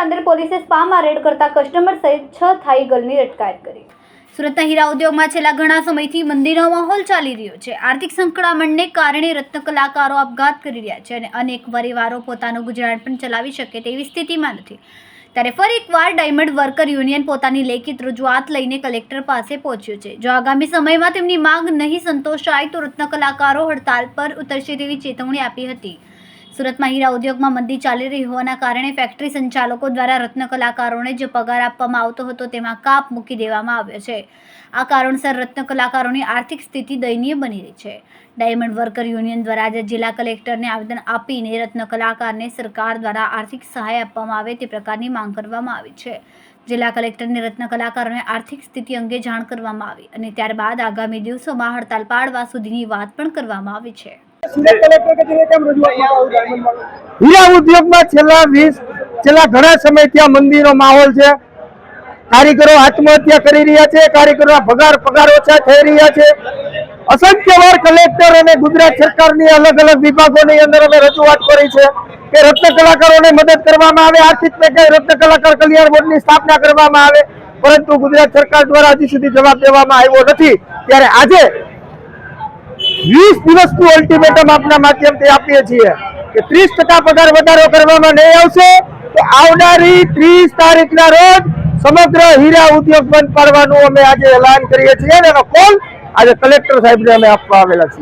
સુરત પોલીસે સ્પામાં રેડ કરતા કસ્ટમર સહિત છ થાઈ ગર્લની અટકાયત કરી. સુરતના હીરા ઉદ્યોગમાં છેલ્લા ઘણા સમયથી મંદીનો માહોલ ચાલી રહ્યો છે. આર્થિક સંકળામણને કારણે રત્ન કલાકારો આપઘાત કરી રહ્યા છે અને અનેક પરિવારો પોતાનું ગુજરાન પણ ચલાવી શકે તેવી સ્થિતિમાં નથી. ત્યારે ફરી એકવાર ડાયમંડ વર્કર યુનિયન પોતાની લેખિત રજૂઆત લઈને કલેક્ટર પાસે પહોંચ્યું છે. જો આગામી સમયમાં તેમની માંગ નહીં સંતોષાય તો રત્ન કલાકારો હડતાલ પર ઉતરશે તેવી ચેતવણી આપી હતી. સુરતમાં હીરા ઉદ્યોગમાં મંદી ચાલી રહી હોવાના કારણે ફેક્ટરી સંચાલકો દ્વારા રત્ન કલાકારોને જે પગાર આપવામાં આવતો હતો તેમાં કાપ મૂકી દેવામાં આવ્યો છે. આ કારણસર રત્ન કલાકારોની આર્થિક સ્થિતિ દયનીય બની રહી છે. ડાયમંડ વર્કર યુનિયન દ્વારા આજે જિલ્લા કલેક્ટરને આવેદન આપીને રત્ન કલાકારને સરકાર દ્વારા આર્થિક સહાય આપવામાં આવે તે પ્રકારની માંગ કરવામાં આવી છે. જિલ્લા કલેક્ટરને રત્ન કલાકારોને આર્થિક સ્થિતિ અંગે જાણ કરવામાં આવી અને ત્યારબાદ આગામી દિવસોમાં હડતાલ પાડવા સુધીની વાત પણ કરવામાં આવી છે. હીરા ઉદ્યોગમાં છેલ્લા વીસ છેલ્લા ઘણા સમયથી આ મંદીનો માહોલ છે. કારીગરો આત્મહત્યા કરી રહ્યા છે કારીગરોના પગાર પગાર ઓછા થઈ રહ્યા છે. અસંખ્ય વાર કલેક્ટર અને ગુજરાત સરકારની અલગ અલગ વિભાગોની અંદર અમે રજૂઆત કરી છે કે રત્ન કલાકારોને મદદ કરવામાં આવે. આર્થિક પેકે રત્ન કલાકાર કલ્યાણ બોર્ડની સ્થાપના કરવામાં આવે. પરંતુ ગુજરાત સરકાર દ્વારા હજી સુધી જવાબ દેવામાં આવ્યો નથી. ત્યારે આજે વીસ દિવસનું અલ્ટિમેટમ આપના માધ્યમથી આપીએ છીએ કે ત્રીસ ટકા પગાર વધારો કરવામાં નહીં આવશે, તો આવનારી ત્રીસ તારીખના રોજ સમગ્ર હીરા ઉદ્યોગ બંધ પાડવાનું અમે આજે એલાન કરીએ છીએ અને એનો કોલ આજે કલેક્ટર સાહેબને અમે આપવા આવેલા છીએ.